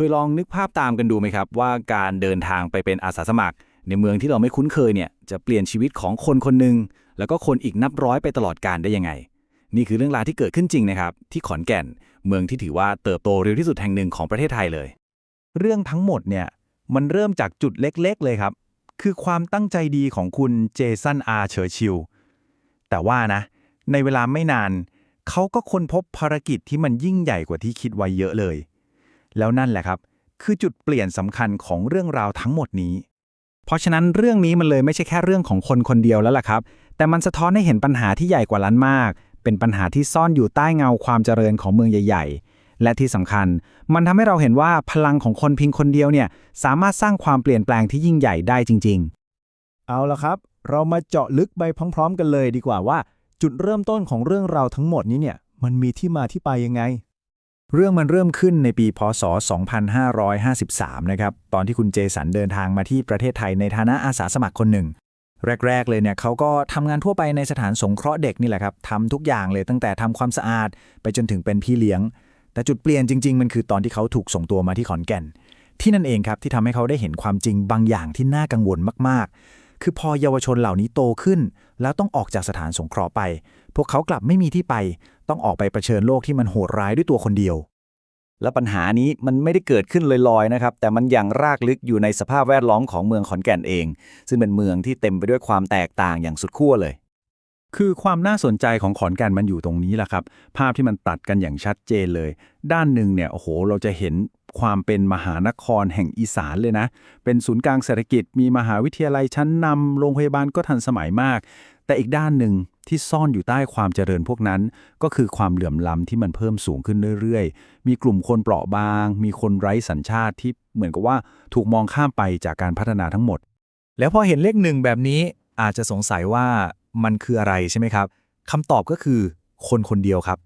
เคยลองนึกภาพตามกันดูไหมครับ ว่าการเดินทางไปเป็นอาสาสมัคร ในเมืองที่เราไม่คุ้นเคยเนี่ยจะเปลี่ยนชีวิตของคนคนหนึ่งแล้วก็คนอีกนับร้อยไปตลอดการได้ยังไง นี่คือเรื่องราวที่เกิดขึ้นจริงนะครับ ที่ขอนแก่นเมืองที่ถือว่าเติบโตเร็วที่สุดแห่งหนึ่งของประเทศไทยเลย เรื่องทั้งหมดเนี่ยมันเริ่มจากจุดเล็กๆ เลยครับ คือความตั้งใจดีของคุณเจสันอาเชอร์ชิลแต่ว่านะ ในเวลาไม่นาน เขาก็ค้นพบภารกิจที่มันยิ่งใหญ่กว่าที่คิดไว้เยอะเลย แล้วนั่นแหละครับ คือจุดเปลี่ยนสำคัญของเรื่องราวทั้งหมดนี้ เพราะฉะนั้นเรื่องนี้มันเลยไม่ใช่แค่เรื่องของคนคนเดียวแล้วล่ะครับ แต่มันสะท้อนให้เห็นปัญหาที่ใหญ่กว่าล้านมาก เป็นปัญหาที่ซ่อนอยู่ใต้เงาความเจริญของเมืองใหญ่ ๆ และที่สำคัญ มันทำให้เราเห็นว่าพลังของคนเพียงคนเดียวเนี่ยสามารถสร้างความเปลี่ยนแปลงที่ยิ่งใหญ่ได้จริง ๆ เอาละครับ เรามาเจาะลึกไปพร้อม ๆ กันเลยดีกว่าว่า จุดเริ่มต้นของเรื่องราวทั้งหมดนี้เนี่ยมันมีที่มาที่ไปยังไง เรื่องมันเริ่มขึ้นในปีพศ 2553 นะครับ ตอนที่คุณเจสันเดินทางมาที่ประเทศไทยในฐานะอาสาสมัครคนหนึ่ง แรก ๆ เลยเนี่ยเขาก็ทำงานทั่วไปในสถานสงเคราะห์เด็กนี่แหละครับทำทุกอย่างเลยตั้งแต่ทำความสะอาด ไปจนถึงเป็นพี่เลี้ยง แต่จุดเปลี่ยนจริง ๆ มันคือตอนที่เขาถูกส่งตัวมาที่ขอนแก่น ที่นั่นเองครับที่ทำให้เขาได้เห็นความจริงบางอย่างที่น่ากังวลมากๆ คือพอเยาวชนเหล่านี้โตขึ้น แล้วต้องออกจากสถานสงเคราะห์ไป พวกเขากลับไม่มีที่ไป ต้องออกไปเผชิญโลกที่มันโหดร้ายด้วยตัวคนเดียว และปัญหานี้มันไม่ได้เกิดขึ้นลอยๆนะครับ แต่มันยังรากลึกอยู่ในสภาพแวดล้อมของเมืองขอนแก่นเอง ซึ่งเป็นเมืองที่เต็มไปด้วยความแตกต่างอย่างสุดขั้วเลย คือความน่าสนใจของขอนแก่นมันอยู่ตรงนี้แหละครับ ภาพที่มันตัดกันอย่างชัดเจนเลย ด้านหนึ่งเนี่ยโอ้โห เราจะเห็นความเป็นมหานครแห่งอีสานเลยนะ เป็นศูนย์กลางเศรษฐกิจ มีมหาวิทยาลัยชั้นนำโรงพยาบาลก็ทันสมัยมาก แต่อีกด้านหนึ่งที่ซ่อนอยู่ใต้ความเจริญพวกนั้น ก็คือความเหลื่อมล้ำที่มันเพิ่มสูงขึ้นเรื่อยๆ มีกลุ่มคนเปราะบาง มีคนไร้สัญชาติที่เหมือนกับว่าถูกมองข้ามไปจากการพัฒนาทั้งหมด แล้วพอเห็นเลขหนึ่งแบบนี้อาจจะสงสัยว่า มันคืออะไรใช่ไหมครับคำตอบก็คือคนคนเดียวครับ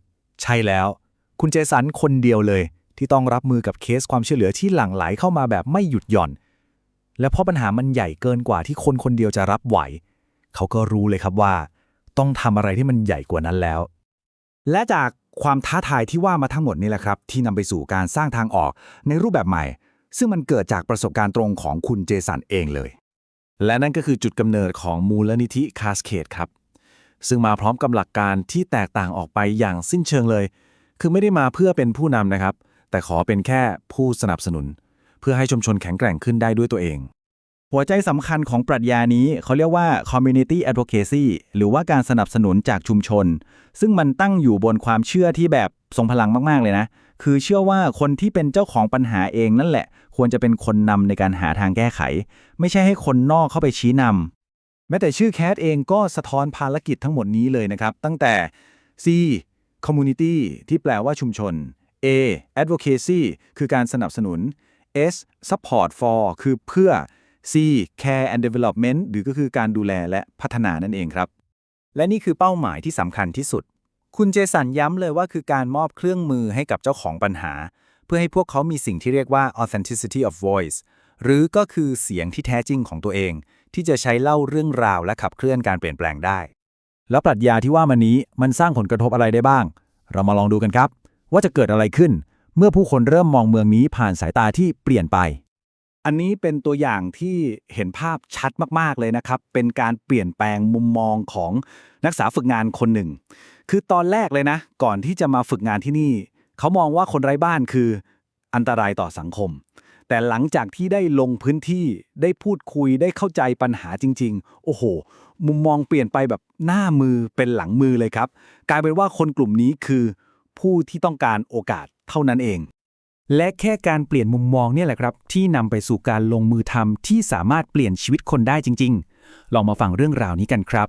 ใช่แล้ว คุณเจสันคนเดียวเลย ที่ต้องรับมือกับเคสความช่วยเหลือที่หลั่งไหลเข้ามาแบบไม่หยุดหย่อน และเพราะปัญหามันใหญ่เกินกว่าที่คนคนเดียวจะรับไหว เขาก็รู้เลยครับว่า ต้องทำอะไรที่มันใหญ่กว่านั้นแล้ว และจากความท้าทายที่ว่ามาทั้งหมดนี่แหละครับ ที่นำไปสู่การสร้างทางออกในรูปแบบใหม่ ซึ่งมันเกิดจากประสบการณ์ตรงของคุณเจสันเองเลย และนั่นก็คือจุดกำเนิดของมูลนิธิคาสเคดครับ ซึ่งมาพร้อมกับหลักการที่แตกต่างออกไปอย่างสิ้นเชิงเลย คือไม่ได้มาเพื่อเป็นผู้นำนะครับ แต่ขอเป็นแค่ผู้สนับสนุน เพื่อให้ชุมชนแข็งแกร่งขึ้นได้ด้วยตัวเอง หัวใจสำคัญของปรัชญานี้เขาเรียกว่า community advocacy หรือว่าการสนับสนุนจากชุมชน ซึ่งมันตั้งอยู่บนความเชื่อที่แบบ ทรงพลังมาก ๆ เลยนะ คือเชื่อว่าคนที่เป็นเจ้าของปัญหาเองนั่นแหละ ควรจะเป็นคนนำในการหาทางแก้ไข ไม่ใช่ให้คนนอกเข้าไปชี้นำแม้แต่ชื่อแคสเองก็สะท้อนภารกิจทั้งหมดนี้เลยนะครับ ตั้งแต่ C community ที่แปลว่าชุมชน A advocacy คือการสนับสนุน S support for คือเพื่อ C care and development หรือก็คือการดูแลและพัฒนานั่นเองครับ และนี่คือเป้าหมายที่สำคัญที่สุด คุณเจสันย้ำเลยว่าคือการมอบเครื่องมือให้กับเจ้าของปัญหา เพื่อให้พวกเขามีสิ่งที่เรียกว่า authenticity of voice หรือก็คือเสียงที่แท้จริงของตัวเอง ที่จะใช้เล่าเรื่องราวและขับเคลื่อนการเปลี่ยนแปลงได้ แล้วปรัชญาที่ว่ามานี้มันสร้างผลกระทบอะไรได้บ้าง เรามาลองดูกันครับ ว่าจะเกิดอะไรขึ้น เมื่อผู้คนเริ่มมองเมืองนี้ผ่านสายตาที่เปลี่ยนไป อันนี้เป็นตัวอย่างที่เห็นภาพชัดมากๆเลยนะครับ เป็นการเปลี่ยนแปลงมุมมองของนักศึกษาฝึกงานคนหนึ่ง คือตอนแรกเลยนะ ก่อนที่จะมาฝึกงานที่นี่ เขามองว่าคนไร้บ้านคืออันตรายต่อสังคม แต่หลังจากที่ได้ลงพื้นที่ได้พูดคุยได้เข้าใจปัญหาจริง ๆ โอ้โห มุมมองเปลี่ยนไปแบบหน้ามือเป็นหลังมือเลยครับ กลายเป็นว่าคนกลุ่มนี้คือ ผู้ที่ต้องการโอกาสเท่านั้นเอง และแค่การเปลี่ยนมุมมองเนี่ยแหละครับ ที่นำไปสู่การลงมือทำที่สามารถเปลี่ยนชีวิตคนได้จริง ๆ ลองมาฟังเรื่องราวนี้กันครับ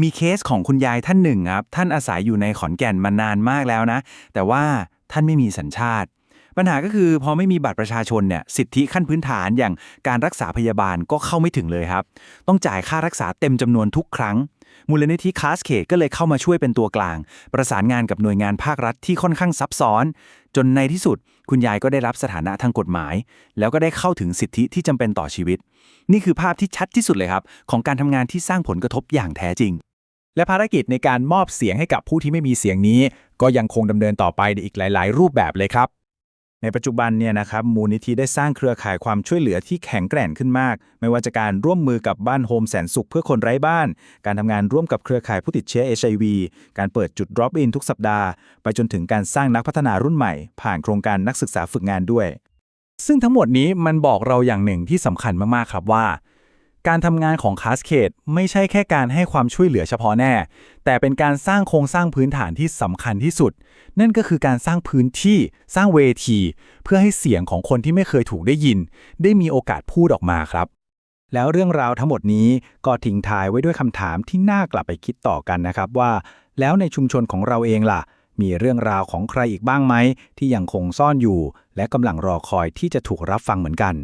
มีเคสของคุณยายท่านหนึ่งครับ ท่านอาศัยอยู่ในขอนแก่นมานานมากแล้วนะ แต่ว่าท่านไม่มีสัญชาติ ปัญหาก็คือพอไม่มีบัตรประชาชนเนี่ยสิทธิขั้นพื้นฐานอย่างการรักษาพยาบาลก็เข้าไม่ถึงเลยครับ ต้องจ่ายค่ารักษาเต็มจำนวนทุกครั้ง มูลนิธิคาสเคดก็เลยเข้ามาช่วยเป็นตัวกลาง ประสานงานกับหน่วยงานภาครัฐที่ค่อนข้างซับซ้อน จนในที่สุด คุณยายก็ได้รับสถานะทางกฎหมาย แล้วก็ได้เข้าถึงสิทธิที่จำเป็นต่อชีวิต นี่คือภาพที่ชัดที่สุดเลยครับ ของการทำงานที่สร้างผลกระทบอย่างแท้จริงและภารกิจในการมอบเสียงให้กับผู้ที่ไม่มีเสียงนี้ ก็ยังคงดำเนินต่อไปในอีกหลาย ๆ รูปแบบเลยครับ ในปัจจุบันเนี่ยนะครับมูลนิธิได้สร้างเครือข่ายความช่วยเหลือที่แข็งแกร่งขึ้นมาก ไม่ว่าจะการร่วมมือกับบ้านโฮมแสนสุขเพื่อคนไร้บ้าน การทำงานร่วมกับเครือข่ายผู้ติดเชื้อ HIV การเปิดจุด drop in ทุกสัปดาห์ ไปจนถึงการสร้างนักพัฒนารุ่นใหม่ ผ่านโครงการนักศึกษาฝึกงานด้วย ซึ่งทั้งหมดนี้มันบอกเราอย่างหนึ่งที่สำคัญมากๆครับว่า การทำงานของคาสเคดไม่ใช่แค่การให้ความช่วยเหลือเฉพาะแน่ แต่เป็นการสร้างโครงสร้างพื้นฐานที่สำคัญที่สุด นั่นก็คือการสร้างพื้นที่สร้างเวที เพื่อให้เสียงของคนที่ไม่เคยถูกได้ยิน ได้มีโอกาสพูดออกมาครับ แล้วเรื่องราวทั้งหมดนี้ก็ทิ้งท้ายไว้ด้วยคำถามที่น่ากลับไปคิดต่อกันนะครับว่า แล้วในชุมชนของเราเองล่ะ มีเรื่องราวของใครอีกบ้างไหมที่ยังคงซ่อนอยู่ และกำลังรอคอยที่จะถูกรับฟังเหมือนกัน